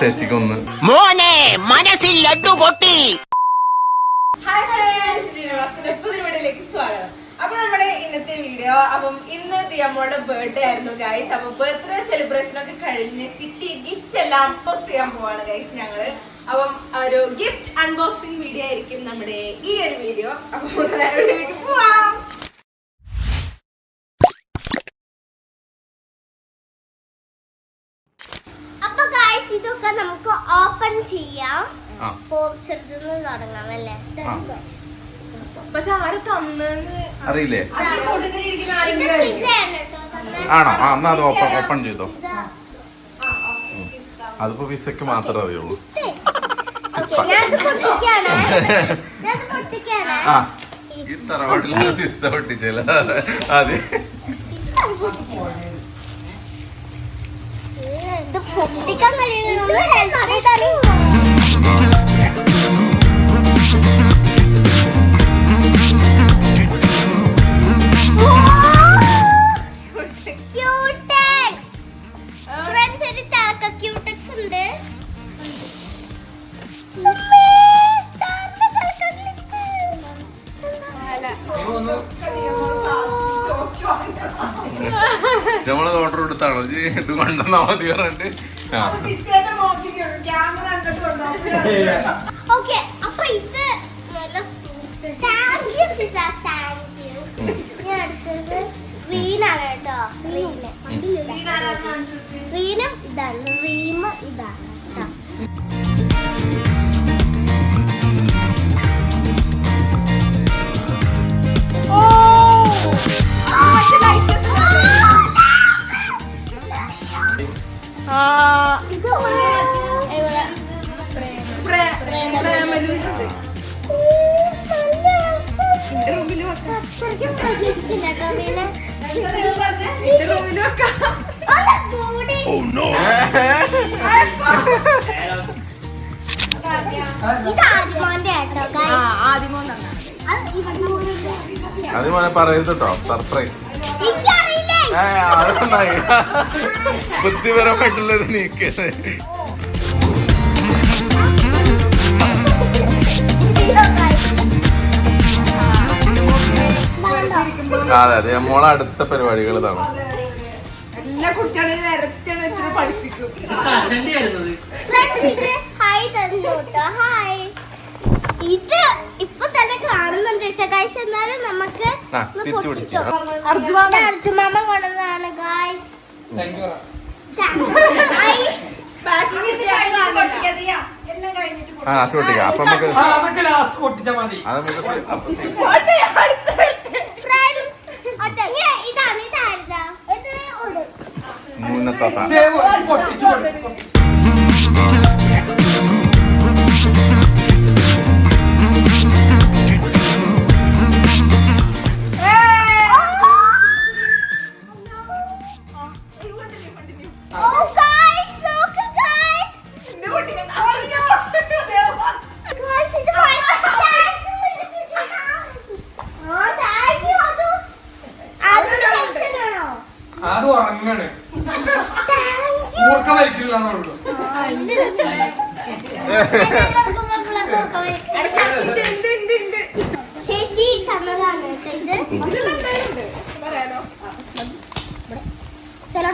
ചേച്ചിക്കൊന്ന്. മോനെ മനസ്സിൽ ലഡു പൊട്ടി. ഹായ് ഫ്രണ്ട്സ് സ്വാഗതം. അപ്പൊ നമ്മുടെ ഇന്നത്തെ വീഡിയോ അപ്പം ഇന്ന് ദിയമ്മയുടെ ബർത്ത്ഡേ ആയിരുന്നു ഗൈസ് അപ്പൊ ബർത്ത്ഡേ സെലിബ്രേഷൻ ഒക്കെ കഴിഞ്ഞ് കിട്ടിയ ഗിഫ്റ്റ് എല്ലാം അൺബോക്സ് ചെയ്യാൻ പോവാണ് ഗൈസ് ഞങ്ങൾ. അപ്പം ഒരു ഗിഫ്റ്റ് അൺബോക്സിംഗ് വീഡിയോ ആയിരിക്കും നമ്മുടെ ഈ ഒരു വീഡിയോ അപ്പൊ പോവാം അപ്പൊ ഗായ്സ് ഇതൊക്കെ നമുക്ക് ഓപ്പൺ ചെയ്യാം. ആ. അപ്പോ ചെറുതുനിന്ന് തുടങ്ങാം അല്ലേ? പക്ഷെ ആര് തന്നെന്ന് അറിയില്ലേ. ആണോ? ആ എന്നാ അത് ഓപ്പൺ ഓപ്പൺ ചെയ്തോ. അതിപ്പോ പിസക്ക് മാത്രമേ അറിയുള്ളൂ. ആ. ഈ തറവാട്ടിലാണ് പിസ്ത പൊട്ടിച്ചല്ല അതെ. ഇത് പൊട്ടിക്കാൻ കഴിയുന്നത് ഹെൽപ്പ് ചെയ്താണ് ക്യൂടെക്സ് ഫ്രണ്ട്സ് ഒരു താക്ക ക്യൂടെക്സ് ഉണ്ട്. ഇജ്ജ് ഇത് കൊണ്ടുവന്നാ മതി പറഞ്ഞിട്ട്. ഓക്കെ അപ്പൊ ഇത് നല്ല super. Thank you Fiza thank you ഇനി അടുത്തത് റീൻ ആണ് കേട്ടോ റീന് റീനും ഇതാണ്. റീം ഇതാണ്. മോനെ പറയരുത് കേട്ടോ സർപ്രൈസ് എനിക്കറിയില്ലേ? ഏ അതെ അതെ. നമ്മളെ അടുത്ത പരിപാടികൾ ഇതാണ്. എല്ലാ കുട്ടികളും നിരത്തിയാണ് വെച്ചിട്ട് പഠിപ്പിക്കും. ഹായ് തന്നു കേട്ടോ ഹായ് ഇത് ഇപ്പൊ തന്നെ കാണുന്നുണ്ട് കേട്ടോ. ഗായ്സ് എന്നാലും നമുക്ക്. അർജുമാമ അർജുമാമ കൊണ്ടതാണ് ഗായ്സ് എല്ലാം കഴിഞ്ഞിട്ട് ആ ലാസ്റ്റ് പൊട്ടിക്കാം. അപ്പൊ നമുക്ക് ആ, ലാസ്റ്റ് പൊട്ടിച്ചാ മതി. അത് നമുക്ക് 爸爸一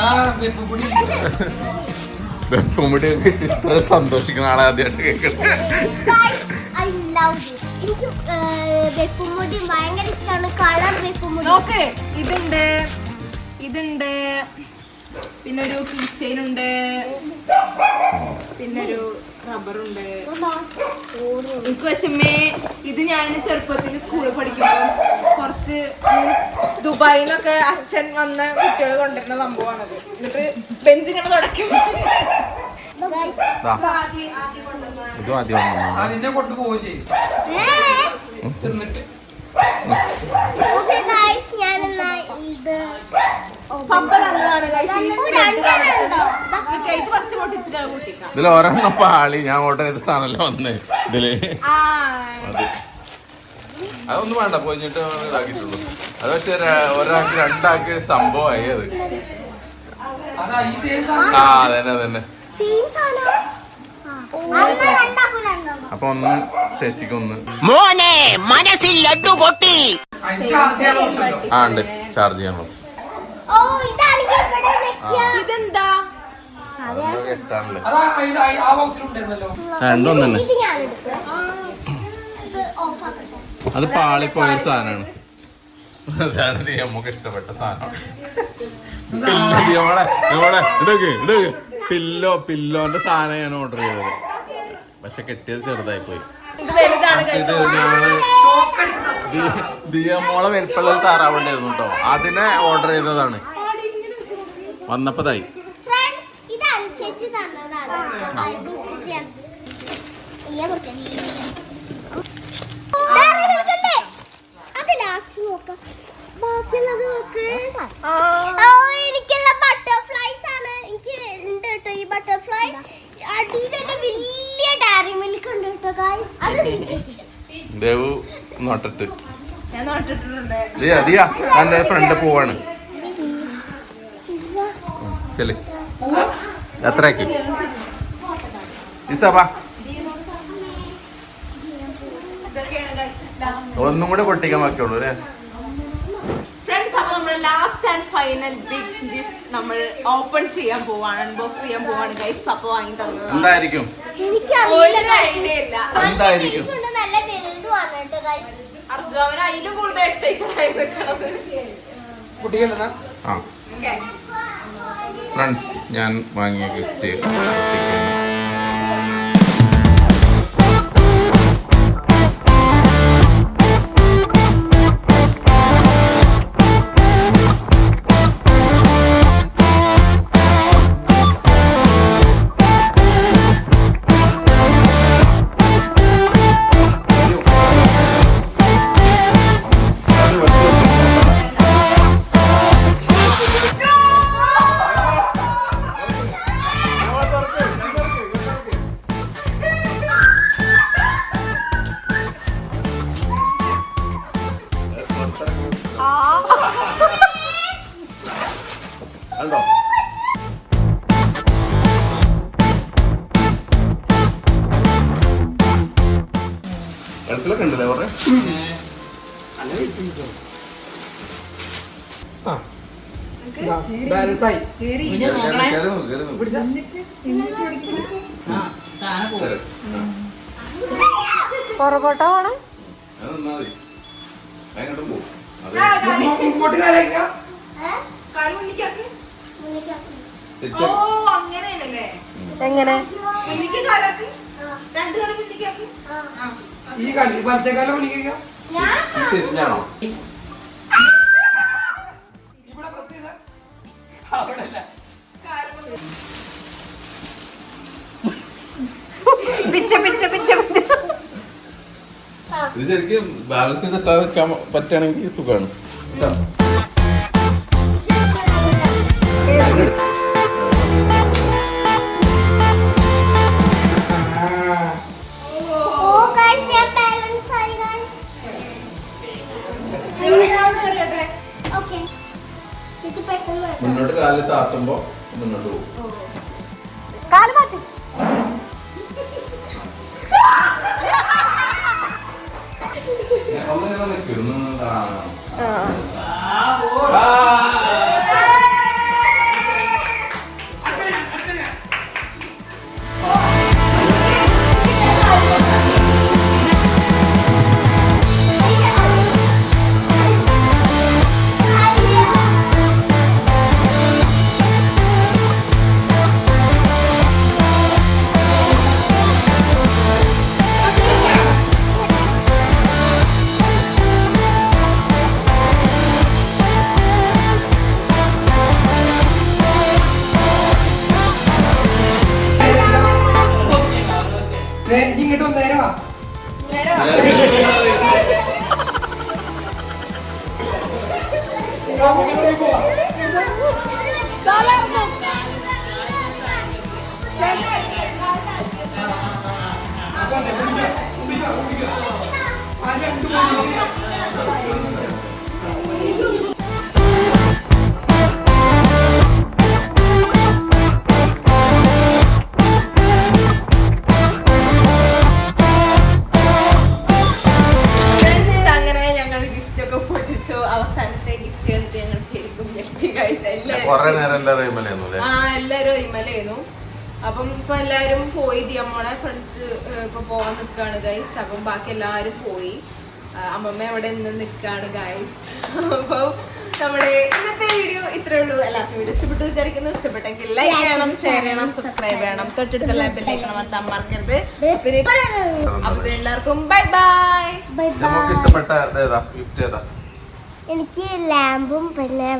ചുമ്മേ. ആ വെപ്പ് പൊടി. വെപ്പുമുടിയൊക്കെ ഇത്ര സന്തോഷിക്കുന്ന ആളെ ആദ്യമായിട്ട് കേൾക്കട്ടെ വെപ്പുമുടി വെപ്പുമുടി നോക്ക് ഇതുണ്ട് ഇതുണ്ട് പിന്നെ ഒരു കീ ചെയിൻ ഉണ്ട് പിന്നെ ഒരു റബ്ബറുണ്ട്. എനിക്ക് വിഷമേ ഇത് ഞാൻ ചെറുപ്പത്തിൽ സ്കൂളിൽ പഠിക്കുമ്പോൾ കുറച്ച് ദുബായിൽ നിന്നൊക്കെ അച്ഛൻ വന്ന കുട്ടികൾ കൊണ്ടുവരുന്ന സംഭവമാണത്. എന്നിട്ട് ബെഞ്ച് ഇങ്ങനെ തുടക്കും ഇതും. ആദ്യം വന്നു. അതിനെ കൊണ്ട് പോവുകയും ചെയ്യും. ഏ? തിന്നിട്ട്. Okay, guys, ഞാനെന്നാ ഇത് ഇതിൽ ഒരെണ്ണം പാളി ഞാൻ ഓർഡർ ചെയ്ത സാധനമല്ല വന്നേ. ഇതിൽ. ആ. അതൊന്നും വേണ്ട പോയിട്ട് ഇതാക്കിയിട്ടുള്ളൂ. അത് പക്ഷെ ഒരാൾക്ക് രണ്ടാൾക്ക് സംഭവമായി അത്. അതാ ഈ സെയിം ആ അതന്നെ അതന്നെ. അപ്പൊ ഒന്ന് ചേച്ചിക്ക് ഒന്ന്. മോനെ മനസ്സിൽ ലഡു പൊട്ടി. ചെയ്യാൻ ആ ഉണ്ട്. ചാർജ് വെക്കുക ഇതെന്താ? രണ്ടും തന്നെ. അത് പാളിപ്പോയ സാധനമാണ്. അതാണ് നീ നമുക്ക് ഇഷ്ടപ്പെട്ട സാധനം. പില്ലോ നമ്മളെ നമ്മളെ ഇതൊക്കെ ഇതൊക്കെ. പില്ലോ പില്ലോന്റെ സാധനം ഞാൻ ഓർഡർ ചെയ്തത്. പക്ഷെ കെട്ടിയത് ചെറുതായി പോയി ഇത് വലുതാണ് ദിയമോളെ വലിപ്പമുള്ള ഒരു താറാവുണ്ടായിരുന്നു കേട്ടോ. അതിനെ ഓർഡർ ചെയ്തതാണ്. വന്നപ്പതായി. എനിക്കുള്ള ബട്ടർഫ്ലൈസ് ആണ്. എനിക്ക് ഉണ്ട് കേട്ടോ ഈ ബട്ടർഫ്ലൈ അടിയിലൊരു വലിയ ഡയറി മിൽക്ക് ഉണ്ട് കേട്ടോ ഗായ്സ് അത് ദേവു നോട്ടിട്ട്. ദിയ ദിയ തന്റെ ഫ്രണ്ട് പോവാണ്. ചെൽ. എത്രയാക്കി ഇസബാ. ഒന്നും കൂടെ പൊട്ടിക്കാൻ ബാക്കിയുള്ളൂ അല്ലേ? Last and final big gift നമ്മൾ ഓപ്പൺ ചെയ്യാൻ പോവാണ് അൺബോക്സ് ചെയ്യാൻ പോവാണ്. ഗൈസ് പപ്പ വാങ്ങി തന്നത് എന്തായിരിക്കും? ഒരു ഐഡിയ ഇല്ല. എന്തായിരിക്കും? അതിലും കൂടുതൽ എക്സൈറ്റഡ് ആയി നിൽക്കണത് കുട്ടികളെന്നാ ആ. ഫ്രണ്ട്സ് ഞാൻ വാങ്ങിയ ഗിഫ്റ്റ് ബാലൻസ് ആയി പുറകോട്ട പോണം എങ്ങനെ? മുന്നിക്ക് കാലാക്ക് രണ്ട് കാലം. ഈ കാലം ഈ വലത്തെ കാലം വിളിക്കുക? തിരിഞ്ഞാണോ ഇവിടെ പ്രസ് ചെയ്ത. അവിടെ അല്ല പിച്ച പിച്ച പിച്ച പിച്ച. ഇത് ശരിക്കും ബാലൻസ് ചെയ്തിട്ടാ നിൽക്കാൻ പറ്റുകയാണെങ്കിൽ സുഖമാണ്. ഓ Ah. ah Kamu kena ibu. Dalam. അപ്പം ഇപ്പൊ എല്ലാരും പോയി. ദിയമ്മോടെ ഫ്രണ്ട്സ് ഇപ്പൊ പോവാൻ നിൽക്കാണ് ഗൈസ് അപ്പം ബാക്കി എല്ലാരും പോയി. അമ്മമ്മ അവിടെ നിന്ന് നിൽക്കാണ് ഗൈസ് അപ്പൊ നമ്മുടെ ഇന്നത്തെ വീഡിയോ ഇത്രേ ഉള്ളൂ. എല്ലാവർക്കും വീഡിയോ ഇഷ്ടപ്പെട്ടു വിചാരിക്കുന്നു. ഇഷ്ടപ്പെട്ടെങ്കിൽ ലൈക്ക് ചെയ്യണം ഷെയർ ചെയ്യണം സബ്സ്ക്രൈബ് ചെയ്യണം. തൊട്ടടുത്ത ബെല്ലൈക്കണം മറക്കാൻ മറക്കരുത്. പിന്നെ അപ്പൊ എല്ലാവർക്കും ബൈ ബൈ ബൈ നമുക്ക് ഇഷ്ടപ്പെട്ട ഏതാ? ഗിഫ്റ്റ് ഏതാ? എനിക്ക് ലാമ്പും പിന്നെ.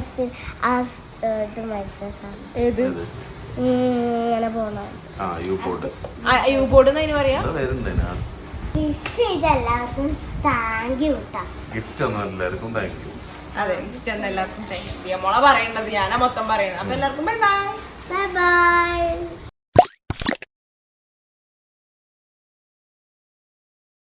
ഏത്? ഇങ്ങനെ പോണ ആ യു ബോർഡ് യു ബോർഡ് എന്നതിന് പറയാ? വിഷ് ചെയ്ത എല്ലാവർക്കും താങ്ക് യു ഗിഫ്റ്റ് ഒന്നും എല്ലാവർക്കും താങ്ക് യു അതെ ഇഷ്ടം എല്ലാവർക്കും താങ്ക് യു മോളെ പറയേണ്ടത് ഞാനാ മൊത്തം പറയുന്നത് അപ്പൊ എല്ലാവർക്കും ബൈ ബൈ ബൈ ബൈ